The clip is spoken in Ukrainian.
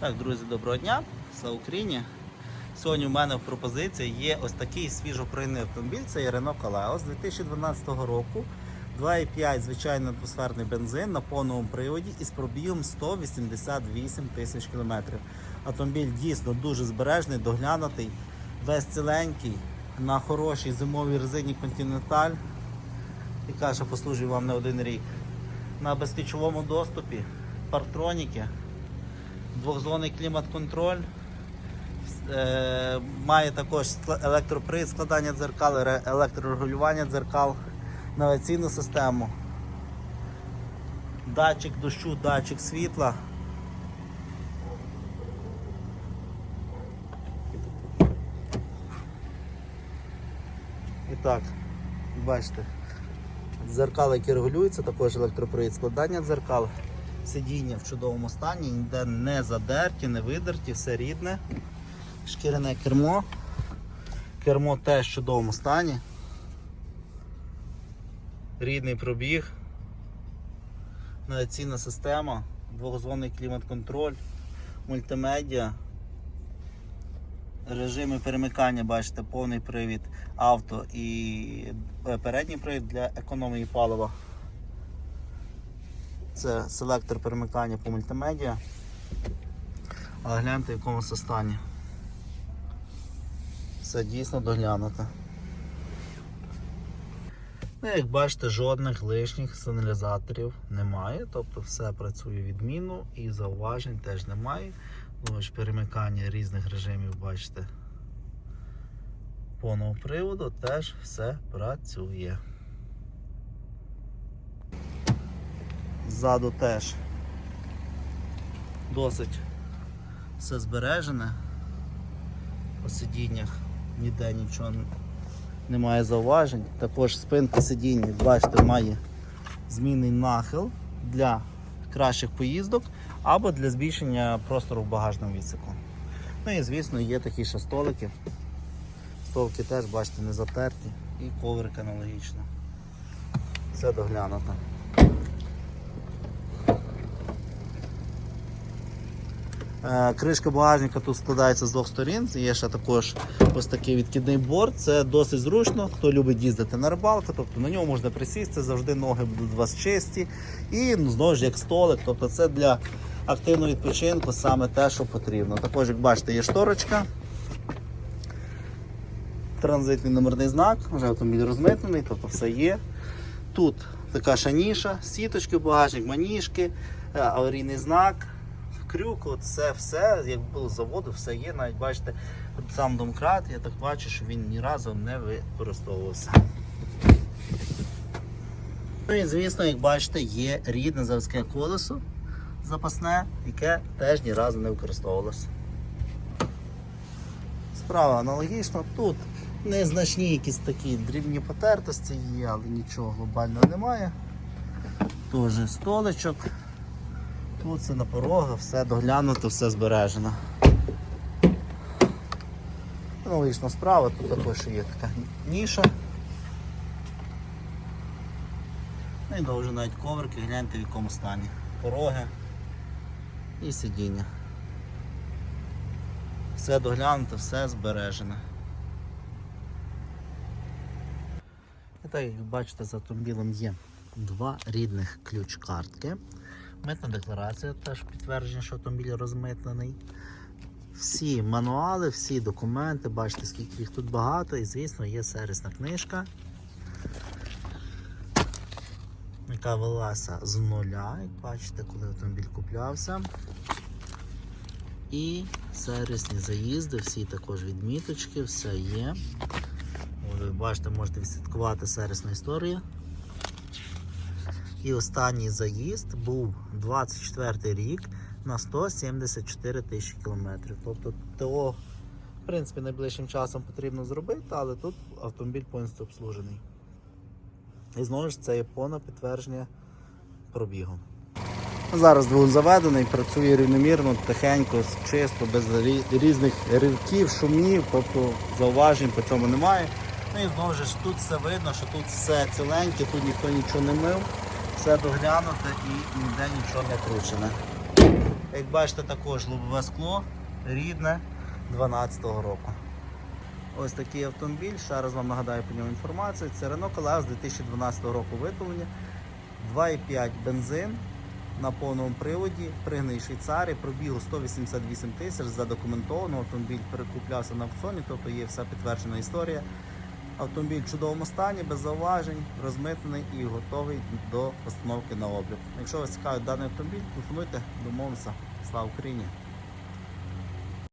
Так, друзі, доброго дня. Слава Україні. Сьогодні у мене в пропозиції є ось такий свіжоприйний автомобіль. Це є Renault Kaleo з 2012 року. 2,5 звичайний атмосферний бензин на повному приводі із пробігом 188 тисяч кілометрів. Автомобіль дійсно дуже збережний, доглянутий, весь ціленький, на хорошій зимовій резині Continental, яка ще послужить вам не один рік. На безключовому доступі, парктроніки, двохзонний клімат-контроль. Е, має також електропривід складання дзеркал, електрорегулювання дзеркал, навігаційну систему, датчик дощу, датчик світла. І так, бачите, дзеркала, які регулюються, також електропривід складання дзеркал. Сидіння в чудовому стані, ніде не задерті, не видерті, все рідне. Шкіряне кермо. Кермо теж в чудовому стані. Рідний пробіг. Навігаційна система, двохзонний клімат-контроль, мультимедіа. Режими перемикання, бачите, повний привід авто і е, передній привід для економії палива. Це селектор перемикання по мультимедіа. Але гляньте в якому це стані. Все дійсно доглянуто. Ну, як бачите, жодних лишніх сигналізаторів немає, тобто все працює відмінно і зауважень теж немає. Ось перемикання різних режимів, бачите. Повного приводу теж все працює. Ззаду теж досить все збережене. По сидіннях ніде нічого немає зауважень. Також спинка сидіння, бачите, має змінний нахил для кращих поїздок або для збільшення простору в багажному відсіку. Ну і звісно є такі ще столики. Столики теж, бачите, не затерті і коврик аналогічно. Все доглянуто. Кришка багажника тут складається з двох сторін. Є ще також ось такий відкидний борт. Це досить зручно. Хто любить їздити на рибалку, тобто на ньому можна присісти, завжди ноги будуть у вас чисті. І ну, знову ж як столик. Тобто це для активного відпочинку саме те, що потрібно. Також, як бачите, є шторочка. Транзитний номерний знак, вже автомобіль розмитнений, тобто все є. Тут така шаніша, сіточки, багажник, маніжки, е, аварійний знак крюк, це все, як було з заводу, все є. Навіть бачите, сам домкрат, я так бачу, що він ні разу не використовувався. Ну і звісно, як бачите, є рідне заводське колесо запасне, яке теж ні разу не використовувалося. Справа аналогічна. Тут незначні якісь такі дрібні потертості є, але нічого глобального немає. Теж столичок. Тут все на порогах, все доглянуто, все збережено. Аналогічна справа, тут також є така ніша. Ну і довже навіть коврики, гляньте в якому стані. Пороги і сидіння. Все доглянуто, все збережено. І так, як бачите, за автомобілем є два рідних ключ-картки. Митна декларація теж підтвердження, що автомобіль розмитнений. Всі мануали, всі документи, бачите, скільки їх тут багато, і, звісно, є сервісна книжка, яка велася з нуля, як бачите, коли автомобіль куплявся. І сервісні заїзди, всі також відміточки, все є. Ви бачите, можете відслідкувати сервісну історію. І останній заїзд був 24 рік на 174 тисячі кілометрів. Тобто ТО, в принципі, найближчим часом потрібно зробити, але тут автомобіль повністю обслужений. І знову ж це є повне підтвердження пробігу. Зараз двигун заведений, працює рівномірно, тихенько, чисто, без різних ривків, шумів, тобто зауважень по цьому немає. Ну і знову ж тут все видно, що тут все ціленьке, тут ніхто нічого не мив, все доглянуте і ніде нічого не кручене. Як бачите, також лобове скло рідне 12-го року. Ось такий автомобіль. Ще раз вам нагадаю по ньому інформацію. Це Renault Коleos 2012 року виготовлення. 2,5 бензин на повному приводі, пригнаний Швейцарії, пробігу 188 тисяч, задокументовано. Автомобіль перекуплявся на аукціоні, тобто є вся підтверджена історія. Автомобіль в чудовому стані, без зауважень, розмитнений і готовий до постановки на облік. Якщо вас цікавить даний автомобіль, телефонуйте, домовимося. Слава Україні!